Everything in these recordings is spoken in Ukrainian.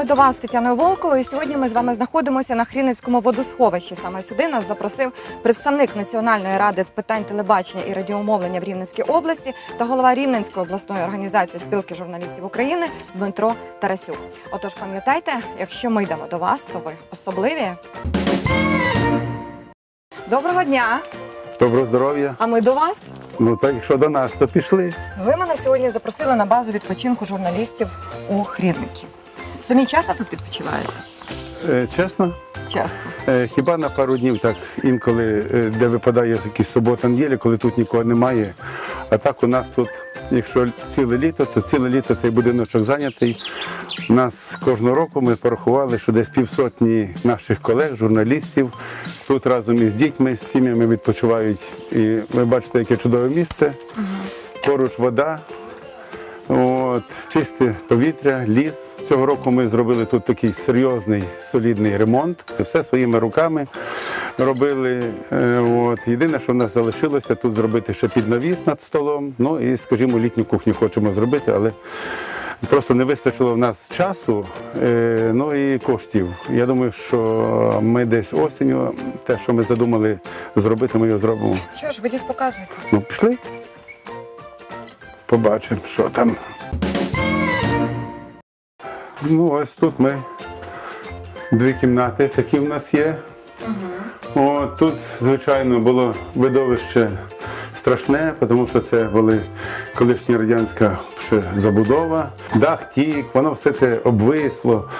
ми до вас Тетяною Волковою. І Сьогодні ми з вами знаходимося на Хрінницькому водосховищі. Саме сюди нас запросив представник Національної ради з питань телебачення і радіомовлення в Рівненській області та голова Рівненської обласної організації спілки журналістів України Дмитро Тарасюк. Отож, пам'ятайте, якщо ми йдемо до вас, то ви особливі. Доброго дня! Доброго здоров'я. А ми до вас. Ну так, якщо до нас, то пішли. Ви мене сьогодні запросили на базу відпочинку журналістів у Хрінники. Самі часто тут відпочиваєте? Е, чесно, Часто. е, хіба на пару днів так інколи, е, де випадає якийсь субота неділя, коли тут нікого немає. А так у нас тут, якщо ціле літо, то ціле літо цей будиночок зайнятий. У нас кожного року ми порахували, що десь півсотні наших колег, журналістів, тут разом із дітьми, з сім'ями відпочивають. І ви бачите, яке чудове місце. Поруч вода, От, чисте повітря, ліс. Цього року ми зробили тут такий серйозний, солідний ремонт. Все своїми руками робили. Е, От. Єдине, що в нас залишилося, тут зробити ще піднавіс над столом. Ну і, скажімо, літню кухню хочемо зробити, але просто не вистачило в нас часу, е, ну і коштів. Я думаю, що ми десь осінню те, що ми задумали зробити, ми його зробимо. Що ж, ведіть показуйте. Ну, пішли. Побачимо, що там. Ну, ось тут ми. Дві кімнати такі в нас є. О, тут, звичайно, було видовище страшне, тому що це були колишня радянська ще забудова, дах тік, воно все це обвисло.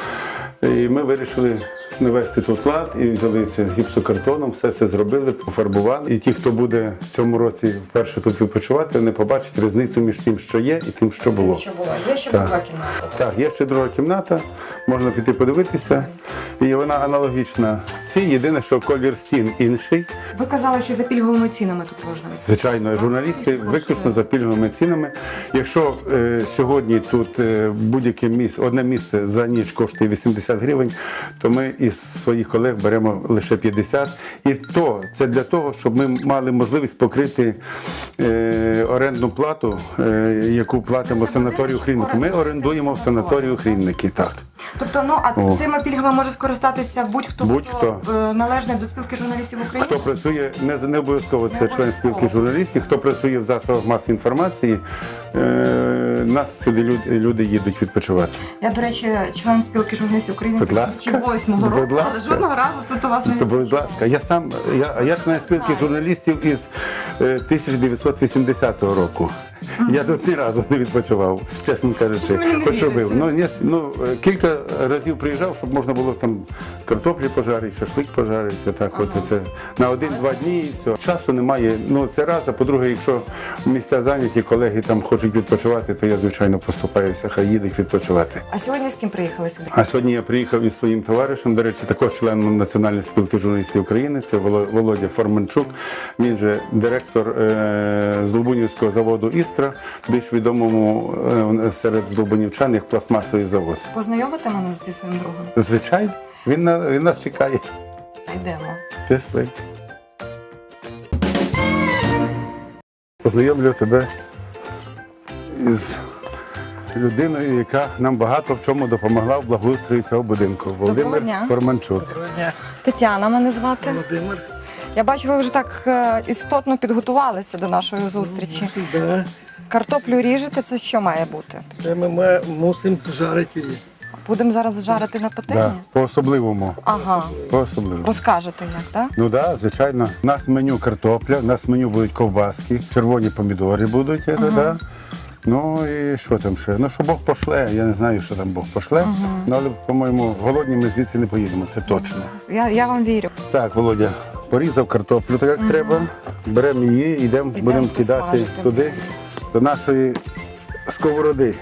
І ми вирішили навести тут лад і взяли це гіпсокартоном, все це зробили, пофарбували. І ті, хто буде в цьому році вперше тут відпочивати, вони побачать різницю між тим, що є, і тим, що було. Що було? Є ще Так. друга кімната. Так, є ще друга кімната, можна піти подивитися. І вона аналогічна цій, єдине, що колір стін інший. Ви казали, що за пільговими цінами тут можна. Звичайно, журналісти виключно за пільговими цінами. Якщо е, сьогодні тут е, будь-яке місце, одне місце за ніч коштує 80 гривень, то ми із своїх колег беремо лише 50. І то це для того, щоб ми мали можливість покрити е, орендну плату, е, яку платимо Це санаторію буде Хрінники. Ми орендуємо в санаторію. Хрінники. Так. Тобто, ну а О. цими пільгами може скористатися будь-хто, Будь-хто. хто е, належний до спілки журналістів України. Хто працює не, не обов'язково це член обов'язково. спілки журналістів, хто працює в засобах масової інформації, е, нас сюди люди, люди їдуть відпочивати. Я, до речі, член спілки журналістів України Будь з ласка. 2008 Будь року, але ласка. жодного разу тут у вас не То, будь ласка, я сам я, я член спілки журналістів із е, 1980 року. Я тут ні разу не відпочивав, чесно кажучи. Хоч робив. Ну, ні, ну, кілька разів приїжджав, щоб можна було там картоплі пожарити, шашлик пожарити. Отак, от це на один-два дні і все. Часу немає. Ну це раз. А по-друге, якщо місця зайняті, колеги там хочуть відпочивати, то я звичайно поступаюся, хай їдуть відпочивати. А сьогодні з ким приїхали сюди? А сьогодні я приїхав із своїм товаришем, до речі, також членом Національної спілки журналістів України. Це Володя Форманчук. Він же директор е, Здолбунівського заводу Іскра, більш відомому е, серед здолбунівчан як пластмасовий завод. Познайомите мене зі своїм другом? Звичайно, він, на, він нас чекає. Йдемо. Пішли. Познайомлю тебе із людиною, яка нам багато в чому допомогла в благоустрої цього будинку. Володимир дня. Форманчук. Тетяна мене звати. Володимир. Я бачу, ви вже так е, істотно підготувалися до нашої зустрічі. Да. Картоплю ріжете, це що має бути? Це ми ма- мусимо жарити її. Будемо зараз жарити на Да, пательні? по-особливому. Ага. По-особливому. Розкажете як, так? Ну так, да, звичайно. У нас меню картопля, у нас меню будуть ковбаски, червоні помідори будуть. це, да. Ну і що там ще? Ну, що Бог пошле, я не знаю, що там Бог пошле. Ну, але, по-моєму, голодні ми звідси не поїдемо, це точно. Я, я вам вірю. Так, Володя, порізав картоплю так, як треба. Беремо її, йдемо, будемо кидати посмажити. туди, до нашої сковороди.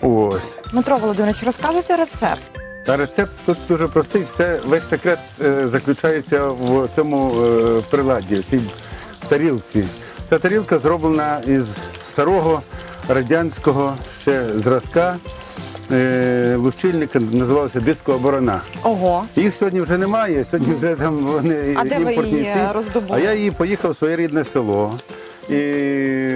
Ось. Дмитро Володимирович, розказуйте рецепт. Та рецепт тут дуже простий. Все, весь секрет е, заключається в цьому е, приладі, в цій тарілці. Ця тарілка зроблена із старого радянського ще зразка. Е, лущильника називалася дискооборона. Ого. Їх сьогодні вже немає, сьогодні вже там вони А де ви імпортні її роздобули? А я її поїхав в своє рідне село. І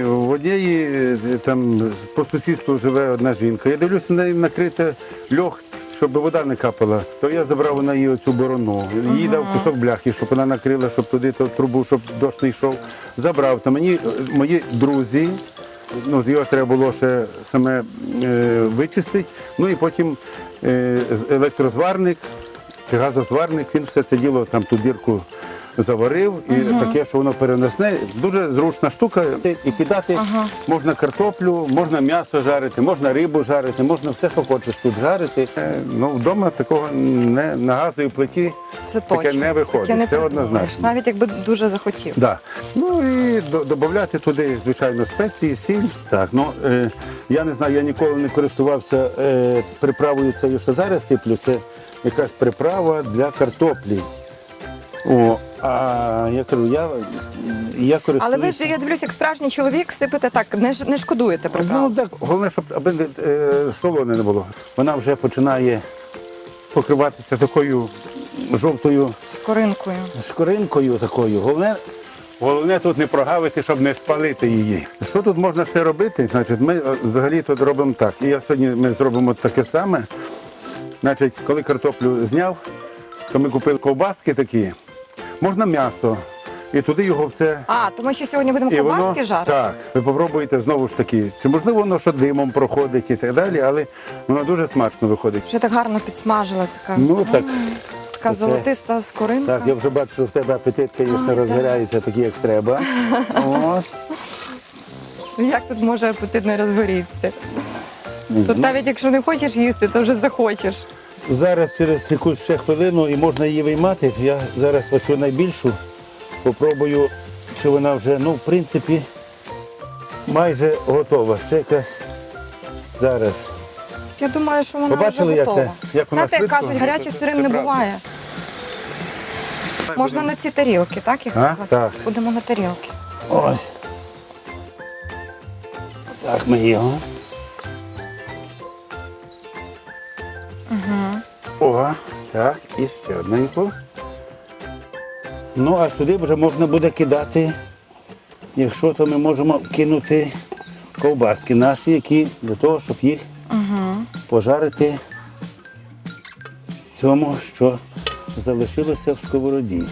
в однієї е, там по сусідству живе одна жінка. Я дивлюся, на неї накрите льох, щоб вода не капала. То я забрав у неї оцю борону. Їй дав кусок бляхи, щоб вона накрила, щоб туди ту трубу, щоб дощ не йшов. Забрав. Та мені е, мої друзі. Ну, його треба було ще саме е, вичистити. Ну і потім е, електрозварник газозварник, він все це діло там ту дірку заварив, і таке, що воно перенесне. Дуже зручна штука. І кидати можна картоплю, можна м'ясо жарити, можна рибу жарити, можна все, що хочеш тут жарити. Е, Ну, вдома такого не на газовій плиті Це таке точно. не виходить. Таке не це придумаєш, однозначно. навіть якби дуже захотів. Да. Ну і до- додати туди, звичайно, спеції, сіль. Так, ну е, я не знаю, я ніколи не користувався е, приправою цією, що зараз сиплю. Це якась приправа для картоплі. О, а я кажу, я, я Але ви, я дивлюсь, як справжній чоловік, сипете так, не, ж- не шкодуєте приправ. Ну так, головне, щоб аби е, солоне не було. Вона вже починає покриватися такою жовтою З коринкою. шкоринкою такою. Головне, головне тут не прогавити, щоб не спалити її. Що тут можна ще робити? Значить, ми е, взагалі тут робимо так. І я сьогодні ми зробимо таке саме. Значить, коли картоплю зняв, то ми купили ковбаски такі, можна м'ясо. І туди його в це. А, то ми ще сьогодні будемо І воно, ковбаски жарити? Так, ви попробуєте знову ж таки. Чи можливо воно що димом проходить і так далі, але воно дуже смачно виходить. Вже так гарно підсмажила, така, Ну так. така це- золотиста скоринка. Так, я вже бачу, що в тебе апетит, звісно, розгорається такий, як треба. От. Як тут може апетит не розгорітися? Тут навіть якщо не хочеш їсти, то вже захочеш. Зараз через якусь ще хвилину і можна її виймати. Я зараз оцю найбільшу попробую, чи вона вже, ну, в принципі, майже готова. Ще якась зараз. Я думаю, що вона Побачили, вже як готова. це? Як вона Знаєте, як швидко? кажуть, гарячий сирим не буває. Можна на ці тарілки, так? Їх А? викладати? Так. Будемо на тарілки. Ось. Так ми його. Так, і ще одненьку. Ну, а сюди вже можна буде кидати, якщо то ми можемо кинути ковбаски наші, які для того, щоб їх пожарити в цьому, що залишилося в сковороді.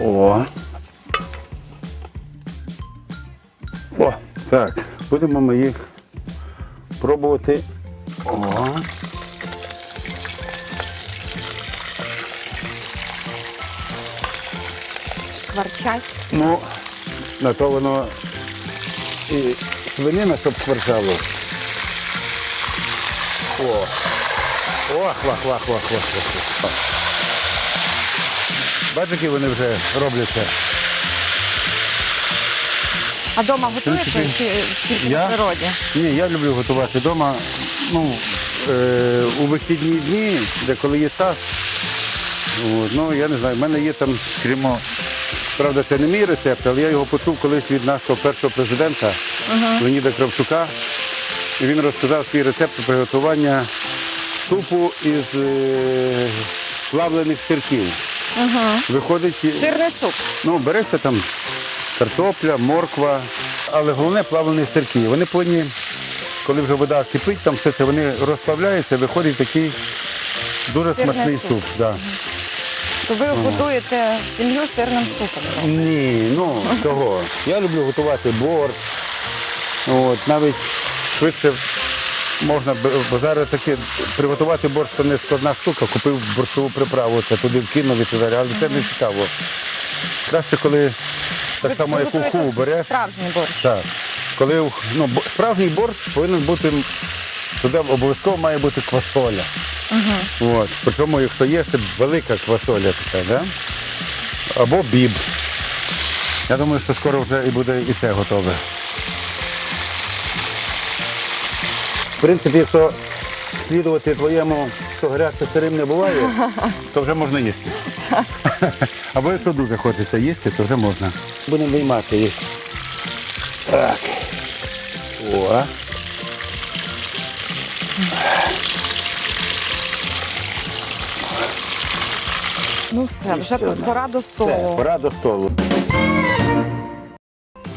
О. О, так, будемо ми їх пробувати. О. Шкварчать. Ну, на то воно і свинина, щоб кварчало. О. Ох, вах, вах, вах, вах, вах. вах. Бачиш, які вони вже робляться. А вдома готуєте чи тільки Я? на природі? Ні, я люблю готувати вдома. Ну, е, у вихідні дні, де коли є час. От, ну, я не знаю, в мене є там, скажімо, правда, це не мій рецепт, але я його почув колись від нашого першого президента Леоніда Кравчука. І він розказав свій рецепт приготування супу із е, плавлених сирків. Виходить, і- Сирний суп. Ну, береться там картопля, морква, але головне плавлені сирки. Вони повинні, коли вже вода кипить, там все це вони розплавляються, виходить такий дуже Сирний смачний суп. суп. Да. То ви готуєте сім'ю сирним супом. Ні, ну чого? Я люблю готувати борщ. От, навіть швидше можна, б- бо зараз таке приготувати борщ це не складна штука, купив борщову приправу, це туди вкинув і так далі, але це не цікаво. Краще, коли так само, як уху готуєте береш. Справжній борщ. Так. Коли ну, бо- справжній борщ повинен бути, туди обов'язково має бути квасоля. От. Причому, якщо є ще велика квасоля така, да? або біб. Я думаю, що скоро вже і буде і це готове. В принципі, якщо слідувати твоєму, що гаряче сирим не буває, то вже можна їсти. Або якщо дуже хочеться їсти, то вже можна. Будемо виймати їх. Так. О. Ну все, вже Ще одна. пора до Все, столу. пора до столу.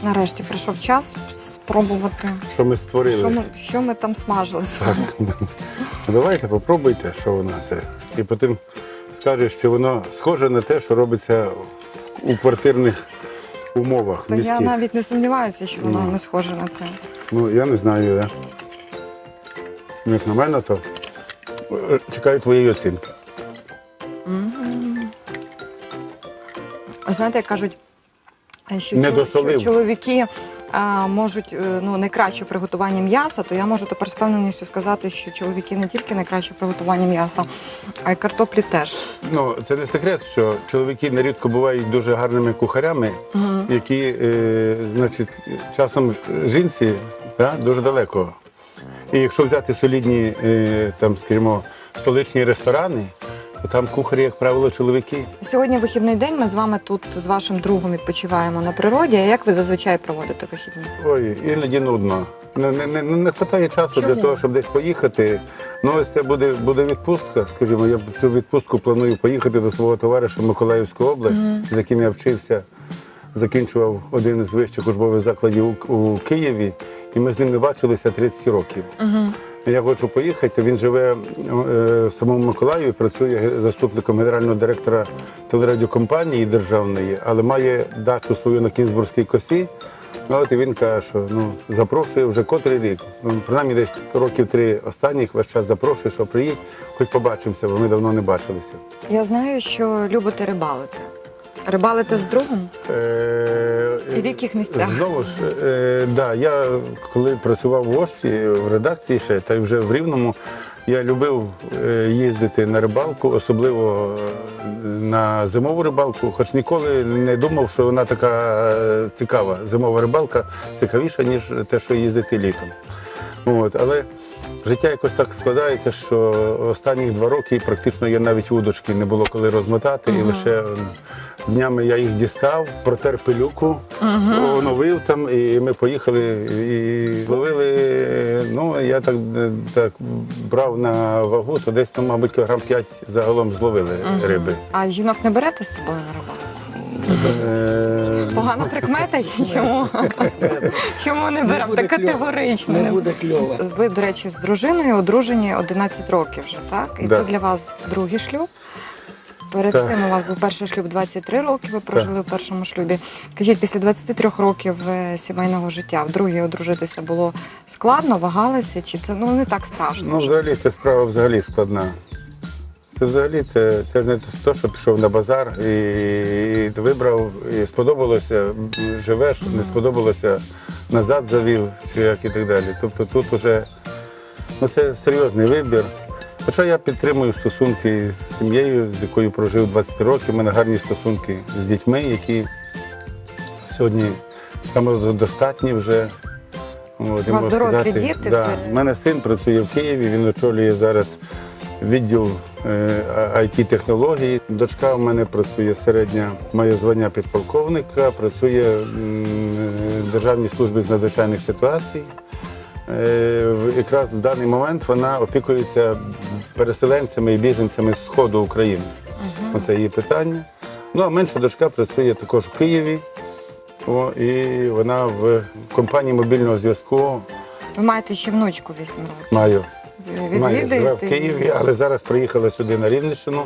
Нарешті прийшов час спробувати, Що ми створили? що ми, що ми там смажили з вами. Ну, Давайте попробуйте, що воно це. І потім скажеш, що воно схоже на те, що робиться у квартирних умовах. Та я міських. навіть не сумніваюся, що воно не схоже на те. Ну, я не знаю, да. Ну, Як на мене, то е, чекаю твоєї оцінки. Ви знаєте, як кажуть, що, Не досолив. що чоловіки а, можуть е, ну, найкраще в приготуванні м'яса, то я можу тепер з певненістю сказати, що чоловіки не тільки найкраще в приготуванні м'яса, а й картоплі теж. Ну, це не секрет, що чоловіки нерідко бувають дуже гарними кухарями, які, е, значить, часом жінці да, дуже далеко. І якщо взяти солідні, е, там, скажімо, столичні ресторани, то там кухарі, як правило, чоловіки. Сьогодні вихідний день. Ми з вами тут з вашим другом відпочиваємо на природі. А як ви зазвичай проводите вихідні? Ой, іноді нудно. Не, не, не, не вистачає часу для того, щоб десь поїхати. Ну, ось це буде, буде відпустка. Скажімо, я в цю відпустку планую поїхати до свого товариша в Миколаївську область, з яким я вчився, закінчував один із вищих учбових закладів у, у Києві, і ми з ним не бачилися 30 років. Я хочу поїхати. Він живе е, в самому Миколаєві, працює заступником генерального директора телерадіокомпанії державної, але має дачу свою на Кінзбурзькій косі. Ну, от і він каже, що ну, запрошує вже котрий рік. Ну, принаймні десь років три останніх весь час запрошує, що приїдь, хоч побачимося, бо ми давно не бачилися. Я знаю, що любите рибалити. Рибалите з другом? Е, І в яких місцях? Знову ж, е, да, я коли працював в Ошті, в редакції ще, та й вже в Рівному, я любив е, їздити на рибалку, особливо е, на зимову рибалку, хоч ніколи не думав, що вона така е, цікава. Зимова рибалка цікавіша, ніж те, що їздити літом. От, але життя якось так складається, що останні два роки практично я навіть удочки не було коли розмотати, і лише днями я їх дістав, протер пилюку, оновив там, і ми поїхали і ловили. Ну, я так, так брав на вагу, то десь, ну, мабуть, кілограм 5 загалом зловили риби. А жінок не берете з собою на рибалку? Е, Погана прикмета чи чому? Чому не беремо? Так категорично. Не не буде кльово. Ви, до речі, з дружиною одружені 11 років вже, так? І Да. це для вас другий шлюб. Перед Так. цим у вас був перший шлюб 23 роки, ви прожили в першому шлюбі. Кажіть, після 23 років е, сімейного життя вдруге одружитися було складно, вагалися, чи це ну не так страшно? Ну, взагалі, ця справа взагалі складна. Це взагалі це, це ж не те, що пішов на базар і, і вибрав, і сподобалося, м, живеш, не сподобалося, назад завів, чи як і так далі. Тобто тут вже ну, це серйозний вибір. Хоча я підтримую стосунки з сім'єю, з якою прожив 20 років. У мене гарні стосунки з дітьми, які сьогодні самодостатні вже. От, У вас дорослі діти? Да. У мене син працює в Києві, він очолює зараз відділ it технологій Дочка у мене працює середня, має звання підполковника, працює м, в Державній службі з надзвичайних ситуацій. Е, Якраз в даний момент вона опікується переселенцями і біженцями з сходу України. Оце її питання. Ну а менша дочка працює також в Києві. О, і вона в компанії мобільного зв'язку Ви маєте ще внучку 8 років. маю. Має, живе в Києві, але зараз приїхала сюди на Рівненщину.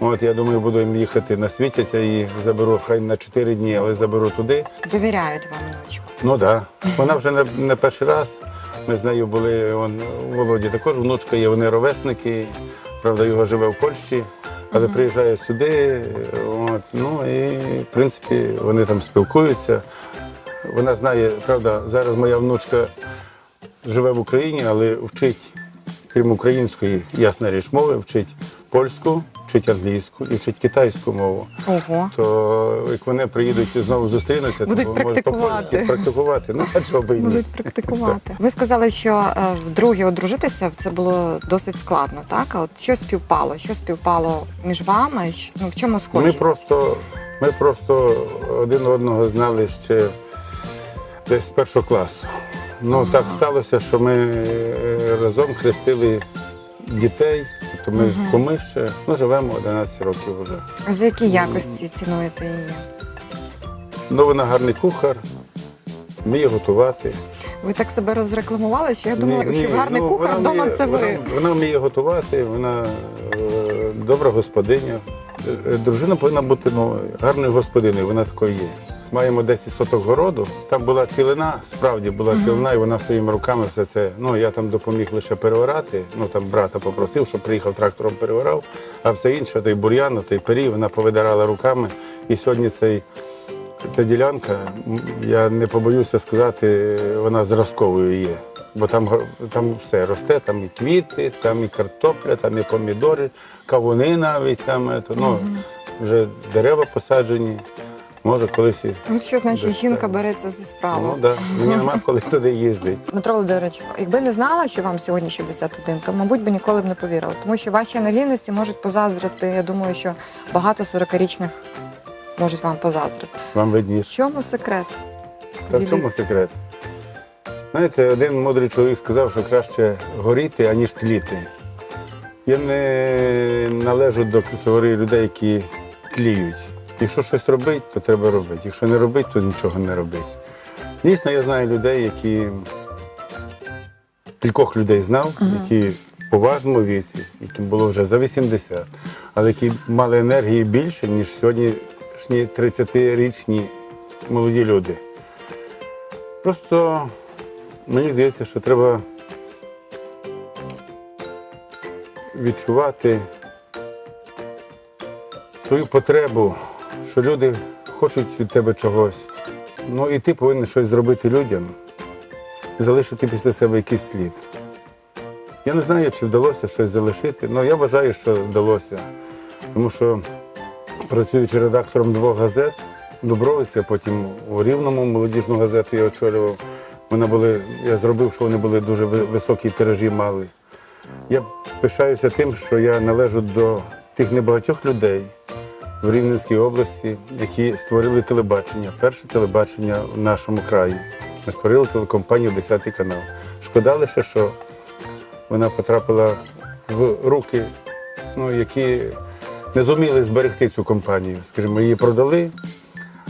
От я думаю, буду їм їхати на світяця і заберу хай на 4 дні, але заберу туди. довіряють вам внучку. Ну так. Да. Вона вже не, не перший раз. Ми з нею були он, у Володі. Також внучка є, вони ровесники. Правда, його живе в Польщі, але приїжджає сюди. От, ну і в принципі вони там спілкуються. Вона знає, правда, зараз моя внучка живе в Україні, але вчить, крім української, ясна річ мови, вчить польську, вчить англійську і вчить китайську мову. Ого. То як вони приїдуть і знову зустрінуться, Будуть то практикувати. по-польськи практикувати. Ну а чого би і ні? Будуть практикувати. Ви сказали, що е, вдруге одружитися це було досить складно, так? А от що співпало? Що співпало між вами? Щ- Ну в чому Ми схожість? просто, ми просто один одного знали ще десь з першого класу. Ну так сталося, що ми е, разом хрестили дітей, тобто ми куми ще ну, живемо 11 років вже. А За які якості цінуєте її? Ну, вона гарний кухар, вміє готувати. Ви так себе розрекламували, що я думала, Ні, що ні, гарний ну, кухар вона вдома вміє- це ви. Вона, вона вміє готувати, вона е, добра господиня. Е, Дружина повинна бути ну, гарною господиною, вона такою є. Маємо 10 соток городу. Там була цілина, справді була цілина, і вона своїми руками все це. Ну я там допоміг лише переорати. Ну там брата попросив, щоб приїхав трактором переорав, а все інше, той бур'ян, той пері, вона повидирала руками. І сьогодні цей Ця ділянка, я не побоюся сказати, вона зразковою є. Бо там, там все росте, там і квіти, там і картопля, там і помідори, кавуни навіть там. Ну, вже дерева посаджені. Може, колись і. От що значить Десь жінка так. береться за справу. Ну, да. Мені нема коли туди їздити. Дмитро Володимирович, якби не знала, що вам сьогодні 61, то, мабуть, би ніколи б не повірила. Тому що ваші енергійності можуть позаздрити. Я думаю, що багато 40-річних можуть вам позаздрити. Вам В видніше. чому секрет? Та в чому секрет? Знаєте, один мудрий чоловік сказав, що краще горіти, аніж тліти. Я не належу до категорії людей, які тліють. Якщо щось робити, то треба робити. Якщо не робити, то нічого не робити. Дійсно, я знаю людей, які кількох людей знав, які в поважному віці, яким було вже за 80, але які мали енергії більше, ніж сьогоднішні 30-річні молоді люди. Просто мені здається, що треба відчувати свою потребу, що люди хочуть від тебе чогось. Ну і ти повинен щось зробити людям і залишити після себе якийсь слід. Я не знаю, чи вдалося щось залишити, але я вважаю, що вдалося. Тому що працюючи редактором двох газет, а потім у Рівному молодіжну газету я очолював. Вони були, я зробив, що вони були дуже високі тиражі мали. Я пишаюся тим, що я належу до тих небагатьох людей в Рівненській області, які створили телебачення, перше телебачення в нашому краї. Ми створили телекомпанію «10 канал. Шкода лише, що вона потрапила в руки, ну, які не зуміли зберегти цю компанію. Скажімо, її продали,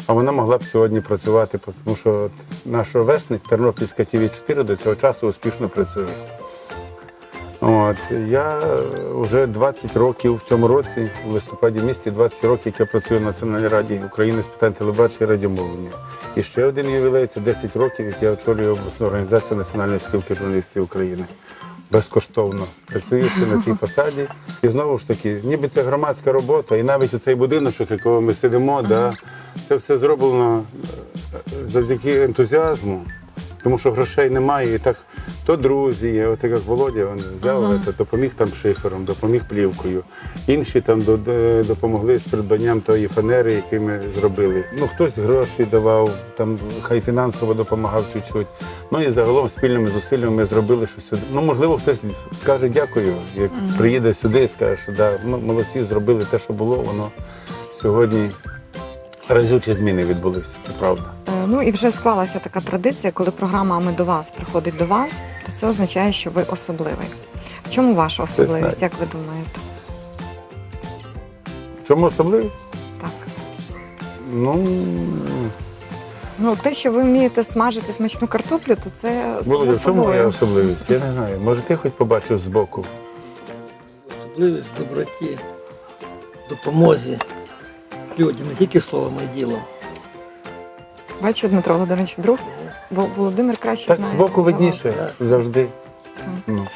а вона могла б сьогодні працювати, тому що наш ровесник Тернопільська ТВ 4 до цього часу успішно працює. От, я вже 20 років в цьому році, в листопаді місті, 20 років, як я працюю в Національній раді України з питань телебачення і радіомовлення. І ще один ювілей це 10 років, як я очолюю обласну організацію Національної спілки журналістів України. Безкоштовно працюючи на цій посаді. І знову ж таки, ніби це громадська робота, і навіть оцей будиночок, якого ми сидимо, да, це все зроблено е, завдяки ентузіазму, тому що грошей немає. І так то друзі, от як Володя він взяв, то допоміг там шифером, допоміг плівкою. Інші там до- до- допомогли з придбанням тої фанери, які ми зробили. Ну хтось гроші давав, там хай фінансово допомагав чуть-чуть. Ну і загалом спільними зусиллями ми зробили що сюди. Ну можливо, хтось скаже дякую, як приїде сюди і скаже, що да, ну, молодці зробили те, що було, воно сьогодні разючі зміни відбулися. Це правда. Е, Ну і вже склалася така традиція, коли програма Ми до вас приходить до вас, то це означає, що ви особливий. В чому ваша особливість, як ви думаєте? В чому особливість? Так. Ну, Ну, те, що ви вмієте смажити смачну картоплю, то це Володя, в чому моя особливість? Я не знаю. Може, ти хоч побачив збоку. Особливість в доброті, допомозі людям, не тільки словом, а й ділом. Бачу, Дмитро Володимирович, друг Во- Володимир краще Так, знає. збоку за вас. видніше завжди. Ну.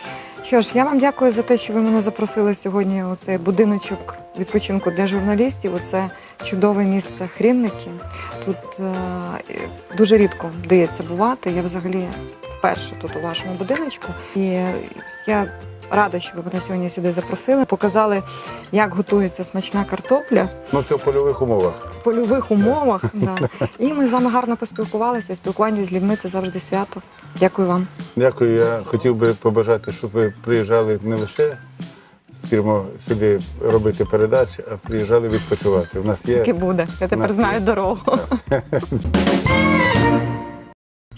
Що ж, я вам дякую за те, що ви мене запросили сьогодні у цей будиночок відпочинку для журналістів. Оце чудове місце Хрінники. Тут е, дуже рідко вдається бувати. Я взагалі вперше тут у вашому будиночку. І я рада, що ви мене сьогодні сюди запросили. Показали, як готується смачна картопля ну, це в польових умовах. в польових умовах. Да. І ми з вами гарно поспілкувалися. Спілкування з людьми це завжди свято. Дякую вам. Дякую. Я хотів би побажати, щоб ви приїжджали не лише, скажімо, сюди робити передачі, а приїжджали відпочивати. У нас є. Таки буде. Я тепер знаю є. дорогу.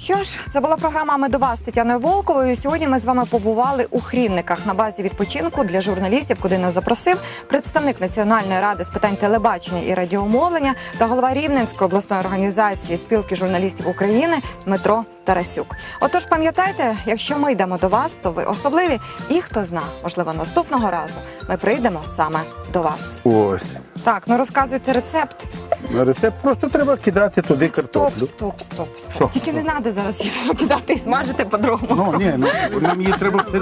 Що ж, це була програма «Ми до вас» з Тетяною Волковою. Сьогодні ми з вами побували у Хрінниках на базі відпочинку для журналістів, куди нас запросив представник Національної ради з питань телебачення і радіомовлення та голова Рівненської обласної організації спілки журналістів України Дмитро Тарасюк. Отож, пам'ятайте, якщо ми йдемо до вас, то ви особливі. І хто зна, можливо, наступного разу ми прийдемо саме до вас. Ось. Так, ну розказуйте рецепт. Рецепт просто треба кидати туди Стоп, картоплю. стоп, стоп, стоп. Що? Тільки не треба зараз її кидати і смажити по-другому. Ну ні, ну нам її треба все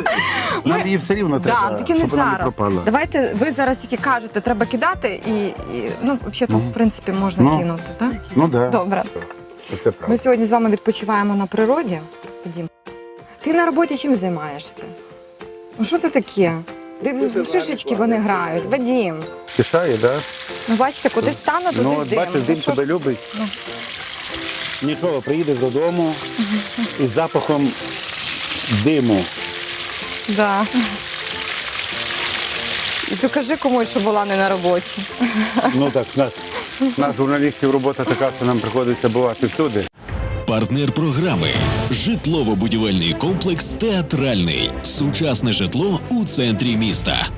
нам її все рівно треба. Да, тільки не щоб вона зараз. пропала. Давайте ви зараз тільки кажете, треба кидати і, і ну, взагалі, в принципі, можна Ну. кинути, так? Ну да. Добре. Це правда. Ми сьогодні з вами відпочиваємо на природі. Вадім. Ти на роботі чим займаєшся? Ну що це таке? Де в шишечки вони грають. Вадім. Тишає, да? Ну бачите, куди стану, туди Ну, от дим. бачиш, дим що тебе ж- любить. Ну. Нічого, приїдеш додому із запахом диму. Да. І то кажи комусь, що була не на роботі. Ну так, нас, нас журналістів робота така, що нам приходиться бувати всюди. Партнер програми житлово-будівельний комплекс Театральний. Сучасне житло у центрі міста.